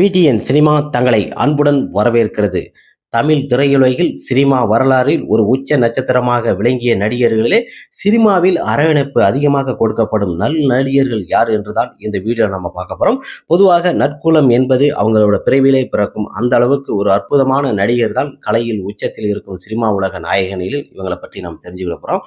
PTN cinema தங்களை அன்புடன் வரவேற்கிறது. தமிழ் திரையுலகில் சினிமா வரலாறில் ஒரு உச்ச நட்சத்திரமாக விளங்கிய நடிகர்களே சினிமாவில் அரவணைப்பு அதிகமாக கொடுக்கப்படும் நல் நடிகர்கள் யார் என்றுதான் இந்த வீடியோ நம்ம பார்க்க போகிறோம் பொதுவாக நற்குலம் என்பது அவங்களோட பிறவிலே பிறக்கும் அந்த அளவுக்கு ஒரு அற்புதமான நடிகர் தான் கலையில் உச்சத்தில் இருக்கும் சினிமா உலக நாயகனில் இவங்களை பற்றி நாம் தெரிஞ்சுக்கிட போகிறோம்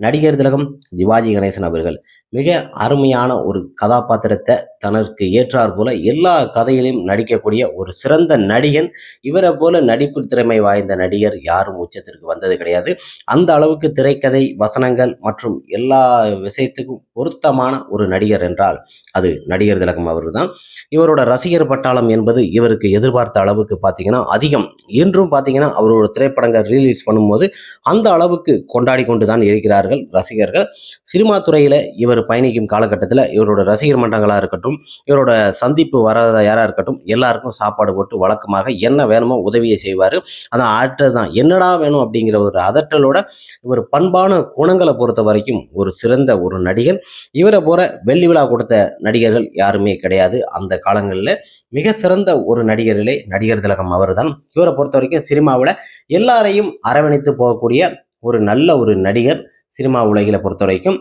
நடிகர் திலகம் சிவாஜி கணேசன் அவர்கள் மிக அருமையான ஒரு கதாபாத்திரத்தை தனக்கு ஏற்றார் போல எல்லா கதையிலும் நடிக்கக்கூடிய ஒரு சிறந்த நடிகன். இவரை போல நடிப்பு திறமை வாய்ந்த நடிகர் யாரும் உச்சத்திற்கு வந்தது கிடையாது. அந்த அளவுக்கு திரைக்கதை வசனங்கள் மற்றும் எல்லா விஷயத்துக்கும் பொருத்தமான ஒரு நடிகர் என்றால் அது நடிகர் திலகம் அவர்தான். இவரோட ரசிகர் பட்டாளம் என்பது இவருக்கு எதிர்பார்த்த அளவுக்கு பார்த்தீங்கன்னா அதிகம். இன்றும் பார்த்தீங்கன்னா அவரோட திரைப்படங்கள் ரிலீஸ் பண்ணும்போது அந்த அளவுக்கு கொண்டாடி கொண்டு தான் இருக்கிறார்கள் ரசிகர்கள். சினிமா துறையில் இவர் பயணிக்கும் காலகட்டத்தில் இவரோட ரசிகர் மன்றங்களாக இருக்கட்டும் இவரோட சந்திப்பு வராத யாராக இருக்கட்டும் எல்லாருக்கும் சாப்பாடு போட்டு வழக்கமாக என்ன வேணுமோ உதவியை செய்வார். அதான் ஆற்றல் தான். என்னடா வேணும் அப்படிங்கிற ஒரு அதட்டலோட இவர் பண்பான குணங்களை பொறுத்த வரைக்கும் ஒரு சிறந்த ஒரு நடிகர் இவரை போற வெள்ளி விழா கொடுத்த நடிகர்கள் யாருமே கிடையாது. அந்த காலங்களில் மிக சிறந்த ஒரு நடிகர்களே நடிகர் திலகம் அவர்தான். இவரை பொறுத்த வரைக்கும் சினிமாவில் எல்லாரையும் அரவணைத்து போகக்கூடிய ஒரு நல்ல ஒரு நடிகர். சினிமா உலகில் பொறுத்த வரைக்கும்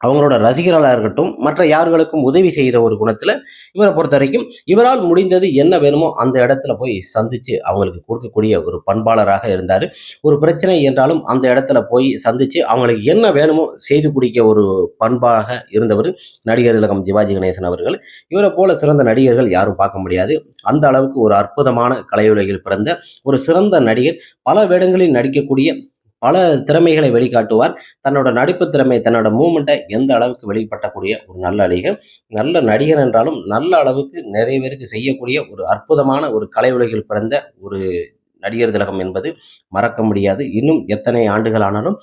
அவங்களோட ரசிகர்களாக இருக்கட்டும் மற்ற யார்களுக்கும் உதவி செய்கிற ஒரு குணத்தில் இவரை பொறுத்த வரைக்கும் இவரால் முடிந்தது என்ன வேணுமோ அந்த இடத்துல போய் சந்தித்து அவங்களுக்கு கொடுக்கக்கூடிய ஒரு பண்பாளராக இருந்தார். ஒரு பிரச்சனை என்றாலும் அந்த இடத்துல போய் சந்தித்து அவங்களுக்கு என்ன வேணுமோ செய்து குடிக்க ஒரு பண்பாக இருந்தவர் நடிகர் திலகம் சிவாஜி கணேசன் அவர்கள். இவரை போல சிறந்த நடிகர்கள் யாரும் பார்க்க முடியாது. அந்த அளவுக்கு ஒரு அற்புதமான கலையுலகில் பிறந்த ஒரு சிறந்த நடிகர் பல வேடங்களில் நடிக்கக்கூடிய பல திறமைகளை வெளிக்காட்டுவார். தன்னோட நடிப்பு திறமை தன்னோட மூமெண்ட்டை எந்த அளவுக்கு வெளிப்பட்டக்கூடிய ஒரு நல்ல நடிகர் நல்ல நடிகர் என்றாலும் நல்ல அளவுக்கு நிறைய பேருக்கு செய்யக்கூடிய ஒரு அற்புதமான ஒரு கலை உலகில் பிறந்த ஒரு நடிகர் திலகம் என்பது மறக்க முடியாது. இன்னும் எத்தனை ஆண்டுகள் ஆனாலும்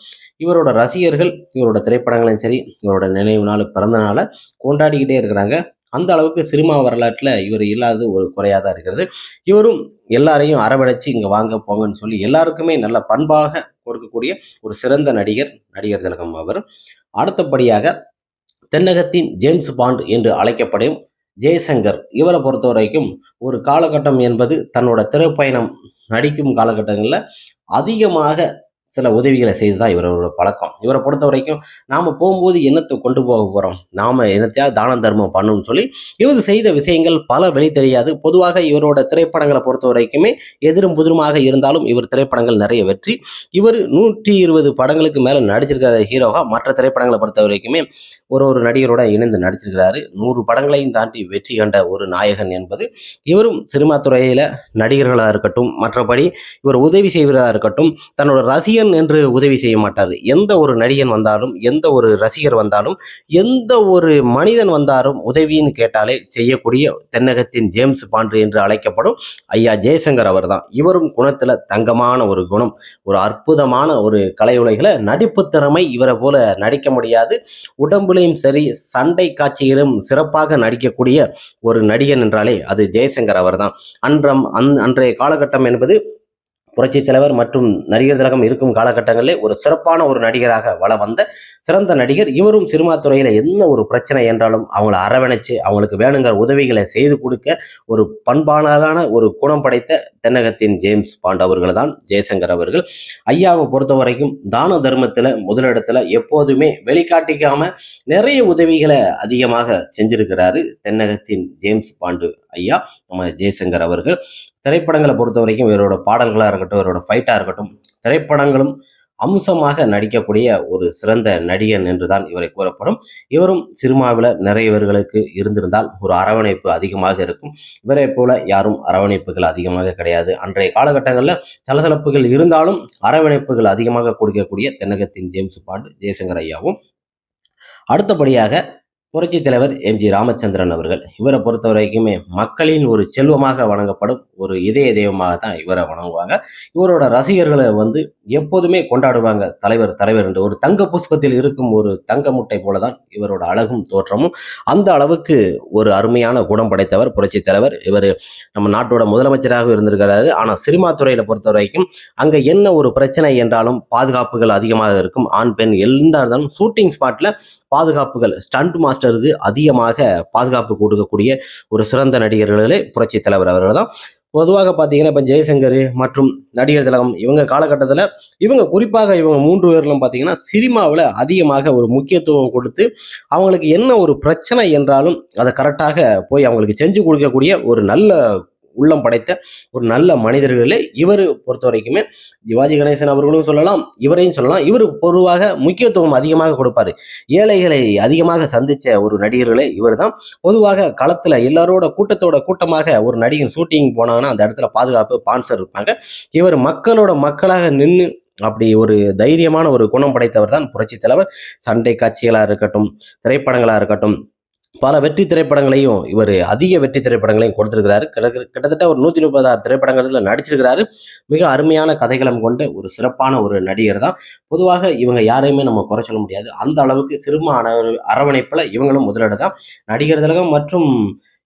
இவரோட ரசிகர்கள் இவரோட திரைப்படங்களையும் சரி இவரோட நினைவு நாள் பிறந்த நாளை கொண்டாடிக்கிட்டே இருக்கிறாங்க. அந்த அளவுக்கு சினிமா வரலாற்றில் இவர் இல்லாதது ஒரு குறையாக தான் இருக்கிறது. இவரும் எல்லாரையும் அரவணைச்சு இங்கே வாங்க போங்கன்னு சொல்லி எல்லாருக்குமே நல்ல பண்பாக கொடுக்கக்கூடிய ஒரு சிறந்த நடிகர் நடிகர் திலகம் அவர். அடுத்தபடியாக தென்னகத்தின் ஜேம்ஸ் பாண்ட் என்று அழைக்கப்படும் ஜெய்சங்கர். இவரை பொறுத்த வரைக்கும் ஒரு காலகட்டம் என்பது தன்னோட திரைப்பயணம் நடிக்கும் காலகட்டங்களில் அதிகமாக சில உதவிகளை செய்து தான் இவரோட பழக்கம். இவரை பொறுத்த வரைக்கும் நாம் போகும்போது என்னத்தை கொண்டு போக போகிறோம் நாம் என்னத்தையாவது தானம் தர்மம் பண்ணணும்னு சொல்லி இவர் செய்த விஷயங்கள் பல வெளி தெரியாது. பொதுவாக இவரோட திரைப்படங்களை பொறுத்த வரைக்குமே எதிரும் புதிருமாக இருந்தாலும் இவர் திரைப்படங்கள் நிறைய வெற்றி. இவர் நூற்றி இருபது படங்களுக்கு மேலே நடிச்சிருக்கிற ஹீரோவா மற்ற திரைப்படங்களை பொறுத்த வரைக்குமே ஒரு ஒரு நடிகரோட இணைந்து நடிச்சிருக்கிறாரு. நூறு படங்களையும் தாண்டி வெற்றி கண்ட ஒரு நாயகன் என்பது இவரும் சினிமா துறையில் நடிகர்களாக இருக்கட்டும் மற்றபடி இவர் உதவி செய்வதாக இருக்கட்டும் தன்னோட ரசிகன் என்று உதவி செய்ய மாட்டார்? எந்த ஒரு நடிகன் வந்தாலும் எந்த ஒரு ரசிகர் வந்தாலும் எந்த ஒரு மனிதன் வந்தாலும் உதவின்னு கேட்டாலே செய்யக்கூடிய தென்னகத்தின் ஜேம்ஸ் பாண்டு என்று அழைக்கப்படும் ஐயா ஜெயசங்கர் அவர் தான் இவரும் குணத்தில் தங்கமான ஒரு குணம். ஒரு அற்புதமான ஒரு கலை உலகில் நடிப்பு திறமை இவரை போல நடிக்க முடியாது. உடம்புலையும் சரி சண்டை காட்சியிலும் சிறப்பாக நடிக்கக்கூடிய ஒரு நடிகன் என்றாலே அது ஜெயசங்கர் அவர்தான். அன்றம் அந் அன்றைய காலகட்டம் என்பது புரட்சித் தலைவர் மற்றும் நடிகர் திலகம் இருக்கும் காலகட்டங்களிலே ஒரு சிறப்பான ஒரு நடிகராக வள வந்த சிறந்த நடிகர். இவரும் சினிமா துறையில் என்ன ஒரு பிரச்சனை என்றாலும் அவங்கள அரவணைச்சு அவங்களுக்கு வேணுங்கிற உதவிகளை செய்து கொடுக்க ஒரு பண்பானதான ஒரு குணம் படைத்த தென்னகத்தின் ஜேம்ஸ் பாண்ட் அவர்கள் தான் ஜெயசங்கர் அவர்கள். ஐயாவை பொறுத்த வரைக்கும் தான தர்மத்தில் முதலிடத்தில் எப்போதுமே வெளிக்காட்டிக்காம நிறைய உதவிகளை அதிகமாக செஞ்சிருக்கிறாரு தென்னகத்தின் ஜேம்ஸ் பாண்டு ஐயா நம்ம ஜெயசங்கர் அவர்கள். திரைப்படங்களை பொறுத்த வரைக்கும் இவரோட பாடல்களாக இருக்கட்டும் இவரோட ஃபைட்டாக இருக்கட்டும் திரைப்படங்களும் அம்சமாக நடிக்கக்கூடிய ஒரு சிறந்த நடிகன் என்றுதான் இவரை கூறப்படும். இவரும் சினிமாவில் நிறையவர்களுக்கு இருந்திருந்தால் ஒரு அரவணைப்பு அதிகமாக இருக்கும். இவரை போல யாரும் அரவணைப்புகள் அதிகமாக கிடையாது. அன்றைய காலகட்டங்களில் சலசலப்புகள் இருந்தாலும் அரவணைப்புகள் அதிகமாக கொடுக்கக்கூடிய தென்னகத்தின் ஜேம்ஸ் பாண்டு ஜெயசங்கர் ஐயாவும். அடுத்தபடியாக புரட்சி தலைவர் எம். ஜி. ராமச்சந்திரன் அவர்கள். இவரை பொறுத்த வரைக்குமே மக்களின் ஒரு செல்வமாக வணங்கப்படும் ஒரு இதய தெய்வமாக தான் இவரை வணங்குவாங்க. இவரோட ரசிகர்களை வந்து எப்போதுமே கொண்டாடுவாங்க தலைவர் தலைவர் என்று. ஒரு தங்க புஷ்பத்தில் இருக்கும் ஒரு தங்க முட்டை போல தான் இவரோட அழகும் தோற்றமும். அந்த அளவுக்கு ஒரு அருமையான குணம் படைத்தவர் புரட்சி தலைவர். இவர் நம்ம நாட்டோட முதலமைச்சராக இருந்திருக்கிறாரு. ஆனால் சினிமா துறையில பொறுத்த வரைக்கும் அங்கே என்ன ஒரு பிரச்சனை என்றாலும் பாதுகாப்புகள் அதிகமாக இருக்கும். ஆண் பெண் எல்லா இருந்தாலும் ஷூட்டிங் ஸ்பாட்ல பாதுகாப்புகள் ஸ்டண்ட் மாஸ்டர் பான்ஸ்டருக்கு அதிகமாக பாதுகாப்பு கொடுக்கக்கூடிய ஒரு சிறந்த நடிகர்களே புரட்சி தலைவர் அவர்கள் தான் பொதுவாக பார்த்தீங்கன்னா இப்போ ஜெயசங்கர் மற்றும் நடிகர் திலகம் இவங்க காலகட்டத்தில் இவங்க குறிப்பாக இவங்க மூன்று பேர்களும் பார்த்தீங்கன்னா சினிமாவில் அதிகமாக ஒரு முக்கியத்துவம் கொடுத்து அவங்களுக்கு என்ன ஒரு பிரச்சனை என்றாலும் அதை கரெக்டாக போய் அவங்களுக்கு செஞ்சு கொடுக்கக்கூடிய ஒரு நல்ல உள்ளம் படைத்த ஒரு நல்ல மனிதர்களே இவர் பொறுத்த வரைக்குமே சிவாஜி கணேசன் அவர்களும் சொல்லலாம் இவரையும் சொல்லலாம். இவர் பொதுவாக முக்கியத்துவம் அதிகமாக கொடுப்பாரு. ஏழைகளை அதிகமாக சந்திச்ச ஒரு நடிகர்களே இவர் தான் பொதுவாக களத்தில் எல்லாரோட கூட்டத்தோட கூட்டமாக ஒரு நடிகன் ஷூட்டிங் போனாங்கன்னா அந்த இடத்துல பாதுகாப்பு பான்சர் இருப்பாங்க. இவர் மக்களோட மக்களாக நின்று அப்படி ஒரு தைரியமான ஒரு குணம் படைத்தவர் தான் புரட்சி தலைவர். சண்டை காட்சிகளாக இருக்கட்டும் திரைப்படங்களாக இருக்கட்டும் பல வெற்றி திரைப்படங்களையும் இவர் அதிக வெற்றி திரைப்படங்களையும் கொடுத்திருக்கிறாரு. கிட்டத்தட்ட கிட்டத்தட்ட ஒரு நூற்றி முப்பதாறு திரைப்படங்களில் நடிச்சிருக்கிறாரு. மிக அருமையான கதைகளம் கொண்ட ஒரு சிறப்பான ஒரு நடிகர் தான். பொதுவாக இவங்க யாரையுமே நம்ம குறை சொல்ல முடியாது. அந்த அளவுக்கு சிறுமான அரவணைப்பில் இவங்களும் முதலிடம் தான் நடிகர் திலகம் மற்றும்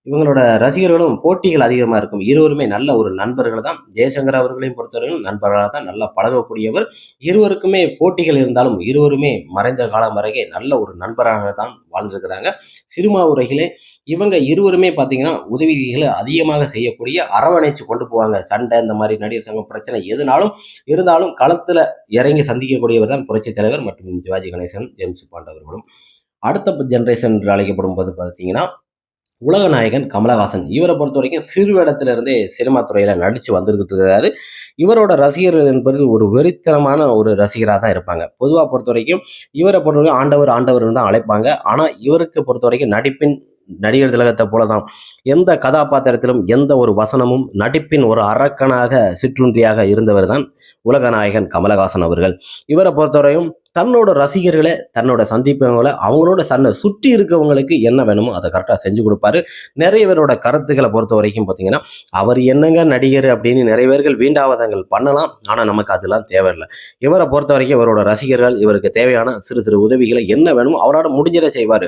இவங்களோட ரசிகர்களும் போட்டிகள் அதிகமாக இருக்கும். இருவருமே நல்ல ஒரு நண்பர்கள் தான். ஜெயசங்கர் அவர்களையும் பொறுத்தவரையிலும் நண்பர்களாக தான் நல்லா பழகக்கூடியவர். இருவருக்குமே போட்டிகள் இருந்தாலும் இருவருமே மறைந்த காலம் வரைக்கே நல்ல ஒரு நண்பராக தான் வாழ்ந்திருக்கிறாங்க. சினிமா உரைகளே இவங்க இருவருமே பார்த்தீங்கன்னா உதவிகளை அதிகமாக செய்யக்கூடிய அரவணைச்சு கொண்டு போவாங்க. சண்டை இந்த மாதிரி நடிகர் சங்கம் பிரச்சனை எதுனாலும் இருந்தாலும் களத்தில் இறங்கி சந்திக்கக்கூடியவர் தான் புரட்சித் தலைவர் மற்றும் சிவாஜி கணேசன் ஜேம்ஸ் பாண்ட் அவர்களும். அடுத்த ஜென்ரேஷன் என்று அழைக்கப்படும் போது பார்த்தீங்கன்னா உலகநாயகன் கமலஹாசன். இவரை பொறுத்த வரைக்கும் சிறு இடத்துல சினிமா துறையில் நடித்து வந்துருக்கிட்டு இருக்காரு. இவரோட ரசிகர்கள் என்பது ஒரு வெறித்தனமான ஒரு ரசிகராக தான் இருப்பாங்க. பொதுவாக பொறுத்த வரைக்கும் இவரை பொறுத்த வரைக்கும் ஆண்டவர் ஆண்டவர்னு தான் அழைப்பாங்க. ஆனால் இவருக்கு பொறுத்த வரைக்கும் நடிப்பின் நடிகர் திலகத்தை போல தான் எந்த கதாபாத்திரத்திலும் எந்த ஒரு வசனமும் நடிப்பின் ஒரு அரக்கனாக சிற்றுண்டியாக இருந்தவர் தான் உலகநாயகன் கமலஹாசன் அவர்கள். இவரை பொறுத்தவரையும் தன்னோட ரசிகர்களை தன்னோட சந்திப்பவங்களை அவங்களோட தன்னை சுற்றி இருக்கவங்களுக்கு என்ன வேணுமோ அதை கரெக்டாக செஞ்சு கொடுப்பாரு. நிறைய பேரோட கருத்துக்களை பொறுத்த வரைக்கும் பார்த்தீங்கன்னா அவர் என்னங்க நடிகர் அப்படின்னு நிறைய பேர்கள் வீண்டாவதங்கள் பண்ணலாம். ஆனால் நமக்கு அதெல்லாம் தேவையில்லை. இவரை பொறுத்த வரைக்கும் இவரோட ரசிகர்கள் இவருக்கு தேவையான சிறு சிறு உதவிகளை என்ன வேணுமோ அவரோட முடிஞ்சதை செய்வார்.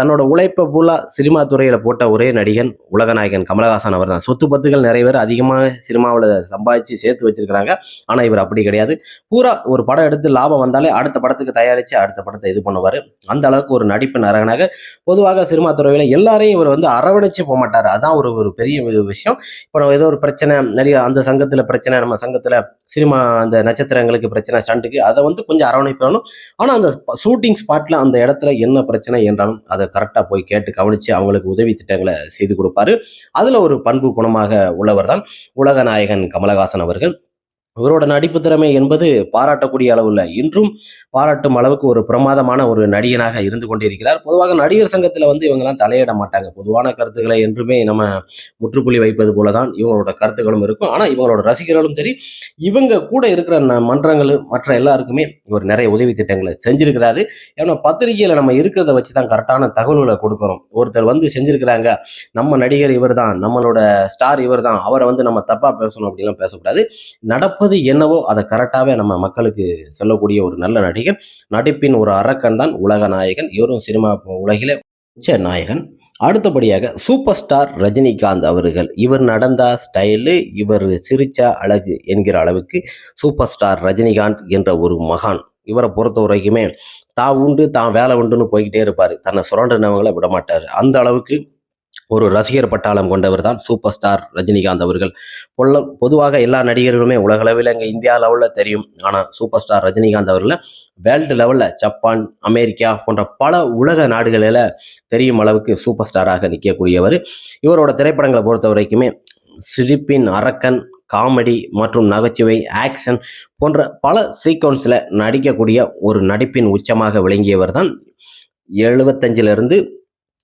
தன்னோட உழைப்பை ஃபுல்லாக சினிமா துறையில் போட்ட ஒரே நடிகன் உலகநாயகன் கமலஹாசன் அவர் தான் சொத்து பத்துகள் நிறைய பேர் அதிகமாக சினிமாவில் சம்பாதிச்சு சேர்த்து வச்சிருக்கிறாங்க. ஆனால் இவர் அப்படி கிடையாது. பூரா ஒரு படம் எடுத்து லாபம் வந்தாலே அடுத்த படத்துக்கு தயாரித்து அடுத்த படத்தை இது பண்ணுவார். அந்த அளவுக்கு ஒரு நடிப்பு நரகனாக பொதுவாக சினிமா துறையில் எல்லாரையும் இவர் வந்து அரவணைச்சு போக மாட்டார். அதான் ஒரு ஒரு பெரிய விஷயம். இப்போ நம்ம ஏதோ ஒரு பிரச்சனை நிறைய அந்த சங்கத்தில் பிரச்சனை நம்ம சங்கத்தில் சினிமா அந்த நட்சத்திரங்களுக்கு பிரச்சனை ஸ்டண்ட்டுக்கு அதை வந்து கொஞ்சம் அரவணைப்பணும். ஆனால் அந்த ஷூட்டிங் ஸ்பாட்டில் அந்த இடத்துல என்ன பிரச்சனை என்றாலும் அதை கரெக்டாக போய் கேட்டு கவனித்து அவங்களுக்கு உதவி திட்டங்களை செய்து கொடுப்பாரு. அதில் ஒரு பண்பு குணமாக உள்ளவர் தான் உலகநாயகன் கமலஹாசன் அவர்கள். இவரோட நடிப்பு திறமை என்பது பாராட்டக்கூடிய அளவில் இன்றும் பாராட்டும் அளவுக்கு ஒரு பிரமாதமான ஒரு நடிகனாக இருந்து கொண்டிருக்கிறார். பொதுவாக நடிகர் சங்கத்தில் வந்து இவங்கெல்லாம் தலையிட மாட்டாங்க. பொதுவான கருத்துக்களை என்றுமே நம்ம முற்றுப்புள்ளி வைப்பது போல தான் இவங்களோட கருத்துக்களும் இருக்கும். ஆனால் இவங்களோட ரசிகர்களும் சரி இவங்க கூட இருக்கிற ந- மன்றங்கள் மற்ற எல்லாருக்குமே இவர் நிறைய உதவி திட்டங்களை செஞ்சிருக்கிறாரு. ஏன்னா பத்திரிகையில் நம்ம இருக்கிறத வச்சு தான் கரெக்டான தகவல்களை கொடுக்குறோம். ஒருத்தர் வந்து செஞ்சிருக்கிறாங்க நம்ம நடிகர் இவர் தான் நம்மளோட ஸ்டார் இவர் தான் அவரை வந்து நம்ம தப்பாக பேசணும் அப்படிலாம் பேசக்கூடாது. நடப்பு நடப்பது என்னவோ அதை கரெக்டாகவே நம்ம மக்களுக்கு சொல்லக்கூடிய ஒரு நல்ல நடிகன் நடிப்பின் ஒரு அரக்கன் தான் உலக நாயகன். இவரும் சினிமா உலகிலே உச்ச நாயகன். அடுத்தபடியாக சூப்பர் ஸ்டார் ரஜினிகாந்த் அவர்கள். இவர் நடந்தா ஸ்டைலு இவர் சிரிச்சா அழகு என்கிற அளவுக்கு சூப்பர் ஸ்டார் ரஜினிகாந்த் என்ற ஒரு மகான். இவரை பொறுத்த வரைக்குமே தான் உண்டு தான் வேலை உண்டுன்னு போய்கிட்டே இருப்பார். தன்னை சுரண்டினவங்களை விட மாட்டார் அந்த அளவுக்கு ஒரு ரசிகர் பட்டாளம் கொண்டவர் தான் சூப்பர் ஸ்டார் ரஜினிகாந்த் அவர்கள். பொல்ல பொதுவாக எல்லா நடிகர்களுமே உலகளவில் இங்கே இந்தியா லெவலில் தெரியும். ஆனால் சூப்பர் ஸ்டார் ரஜினிகாந்த் அவர்களை வேர்ல்டு லெவலில் ஜப்பான் அமெரிக்கா போன்ற பல உலக நாடுகளில் தெரியும் அளவுக்கு சூப்பர் ஸ்டாராக நிற்கக்கூடியவர் இவரோட திரைப்படங்களை பொறுத்த வரைக்குமே சிரிப்பின் அரக்கன் காமெடி மற்றும் நகைச்சுவை ஆக்ஷன் போன்ற பல சீக்வன்ஸில் நடிக்கக்கூடிய ஒரு நடிப்பின் உச்சமாக விளங்கியவர் தான் எழுபத்தஞ்சிலிருந்து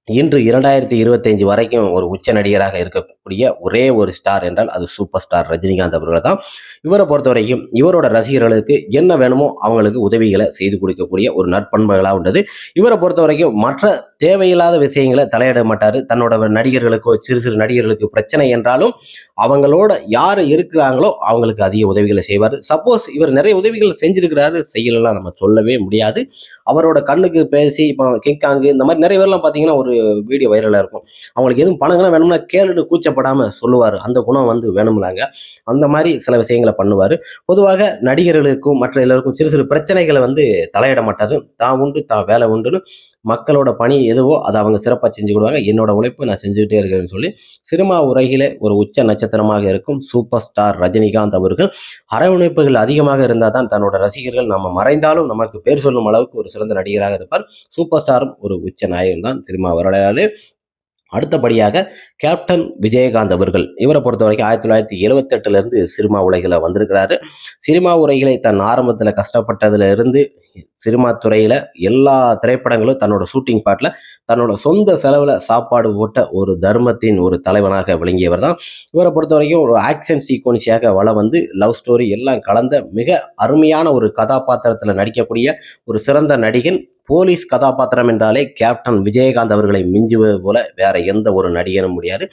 இன்று இரண்டாயிரத்தி இருபத்தைந்து வரைக்கும் ஒரு உச்ச நடிகராக இருக்கக்கூடிய ஒரே ஒரு ஸ்டார் என்றால் அது சூப்பர் ஸ்டார் ரஜினிகாந்த் அவர்கள் தான். இவரை பொறுத்த வரைக்கும் இவரோட ரசிகர்களுக்கு என்ன வேணுமோ அவங்களுக்கு உதவிகளை செய்து கொடுக்கக்கூடிய ஒரு நற்பண்புகளாக உள்ளது. இவரை பொறுத்த வரைக்கும் மற்ற தேவையில்லாத விஷயங்களை தலையிட மாட்டார். தன்னோட நடிகர்களுக்கோ சிறு சிறு நடிகர்களுக்கு பிரச்சனை என்றாலும் அவங்களோட யார் இருக்கிறாங்களோ அவங்களுக்கு அதிக உதவிகளை செய்வார். சப்போஸ் இவர் நிறைய உதவிகள் செஞ்சிருக்கிறாரு செய்யலாம் நம்ம சொல்லவே முடியாது. அவரோட கண்ணுக்கு பேசி இப்போ கிங்காங்கு இந்த மாதிரி நிறைய பேர்லாம் பார்த்தீங்கன்னா ஒரு வீடியோ வைரலாக இருக்கும். அவங்களுக்கு எதுவும் பணங்கள்லாம் வேணும்னா கேளுன்னு கூச்சப்படாமல் சொல்லுவார். அந்த குணம் வந்து வேணும்லாங்க. அந்த மாதிரி சில விஷயங்களை பண்ணுவார். பொதுவாக நடிகர்களுக்கும் மற்ற எல்லாருக்கும் சிறு சிறு பிரச்சனைகளை வந்து தலையிட மாட்டார். தான் உண்டு தான் வேலை உண்டுன்னு மக்களோட பணி எதுவோ அதை அவங்க சிறப்பாக செஞ்சுக்கிடுவாங்க என்னோட உழைப்பு நான் செஞ்சுக்கிட்டே இருக்கிறேன்னு சொல்லி சினிமா உலகிலே ஒரு உச்ச நட்சத்திரமாக இருக்கும். சூப்பர் ஸ்டார் ரஜினிகாந்த் அவர்கள். அரவணைப்புகள் அதிகமாக இருந்தால் தான் தன்னோட ரசிகர்கள் நம்ம மறைந்தாலும் நமக்கு பேர் சொல்லும் அளவுக்கு ஒரு சிறந்த நடிகராக இருப்பார். சூப்பர் ஸ்டாரும் ஒரு உச்ச நாயகன் தான் சினிமா வரலாறு. அடுத்தபடியாக கேப்டன் விஜயகாந்த் அவர்கள். இவரை பொறுத்த வரைக்கும் ஆயிரத்தி தொள்ளாயிரத்தி எழுவத்தெட்டுலேருந்து சினிமா உலகில் வந்திருக்கிறாரு. சினிமா உரைகளை தன் ஆரம்பத்தில் கஷ்டப்பட்டதுலேருந்து சினிமா துறையில் எல்லா திரைப்படங்களும் தன்னோட ஷூட்டிங் பாட்டில் தன்னோட சொந்த செலவில் சாப்பாடு போட்ட ஒரு தர்மத்தின் ஒரு தலைவனாக விளங்கியவர் தான். இவரை பொறுத்த வரைக்கும் ஒரு ஆக்ஷன் சீக்வன்ஸியாக வள வந்து லவ் ஸ்டோரி எல்லாம் கலந்த மிக அருமையான ஒரு கதாபாத்திரத்தில் நடிக்கக்கூடிய ஒரு சிறந்த நடிகன் போலீஸ் கதாபாத்திரம் என்றாலே கேப்டன் விஜயகாந்த் அவர்களை மிஞ்சுவது போல வேற எந்த ஒரு நடிகனும் முடியாது.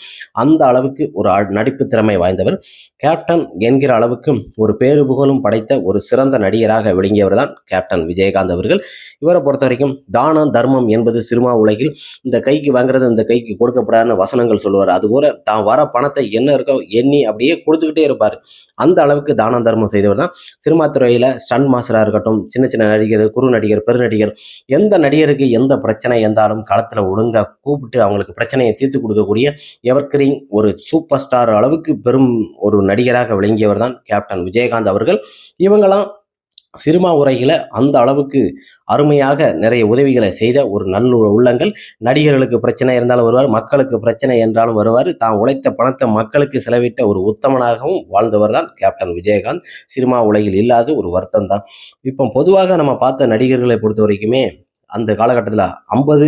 அந்த அளவுக்கு ஒரு நடிப்பு திறமை வாய்ந்தவர். கேப்டன் என்கிற அளவுக்கு ஒரு பேரு புகழும் படைத்த ஒரு சிறந்த நடிகராக விளங்கியவர் தான் கேப்டன் விஜயகாந்த் அவர்கள். இவரை பொறுத்த வரைக்கும் தானம் தர்மம் என்பது சினிமா உலகில் இந்த கைக்கு வாங்குறது இந்த கைக்கு கொடுக்கப்படாதுன்னு வசனங்கள் சொல்லுவார். அதுபோல தான் வர பணத்தை என்ன இருக்கோ எண்ணி அப்படியே கொடுத்துக்கிட்டே இருப்பார். அந்த அளவுக்கு தானம் தர்மம் செய்தவர் தான். சினிமா துறையில் ஸ்டன் மாஸ்டராக இருக்கட்டும் சின்ன சின்ன நடிகர் குறு நடிகர் பெருநடிகர் எந்த நடிகருக்கு எந்த பிரச்சனை இருந்தாலும் களத்தில் ஒழுங்காக கூப்பிட்டு அவங்களுக்கு பிரச்சனையை தீர்த்து கொடுக்கக்கூடிய எவர்கிரீன் ஒரு சூப்பர் ஸ்டார் அளவுக்கு பெரும் ஒரு நடிகராக விளங்கியவர் தான் கேப்டன் விஜயகாந்த் அவர்கள். இவங்கெல்லாம் சினிமா உரையில் அந்த அளவுக்கு அருமையாக நிறைய உதவிகளை செய்த ஒரு நல்ல உள்ளங்கள். நடிகர்களுக்கு பிரச்சனை இருந்தாலும் வருவார் மக்களுக்கு பிரச்சனை என்றாலும் வருவார். தான் உழைத்த பணத்தை மக்களுக்கு செலவிட்ட ஒரு உத்தமனாகவும் வாழ்ந்தவர் தான் கேப்டன் விஜயகாந்த். சினிமா உலகில் இல்லாத ஒரு வருத்தம் தான். இப்போ பொதுவாக நம்ம பார்த்த நடிகர்களை பொறுத்த வரைக்குமே அந்த காலகட்டத்தில் ஐம்பது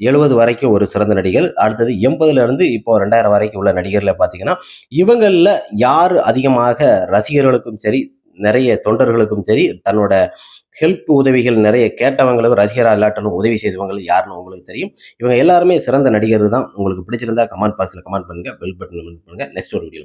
எழுபது வரைக்கும் ஒரு சிறந்த நடிகர். அடுத்தது எண்பதுலேருந்து இப்போ ரெண்டாயிரம் வரைக்கும் உள்ள நடிகர்களை பார்த்தீங்கன்னா இவங்களில் யார் அதிகமாக ரசிகர்களுக்கும் சரி நிறைய தொண்டர்களுக்கும் சரி தன்னோட ஹெல்ப் உதவிகள் நிறைய கேட்டவங்களுக்கும் ரசிகரா இல்லாட்டனும் உதவி செய்தவங்களும் யாருன்னு உங்களுக்கு தெரியும். இவங்க எல்லாருமே சிறந்த நடிகர் தான் உங்களுக்கு பிடிச்சிருந்தா கமெண்ட் பாக்ஸில் கமெண்ட் பண்ணுங்க பெல் பட்டன் பண்ணுங்க. நெக்ஸ்ட் ஒரு வீடியோ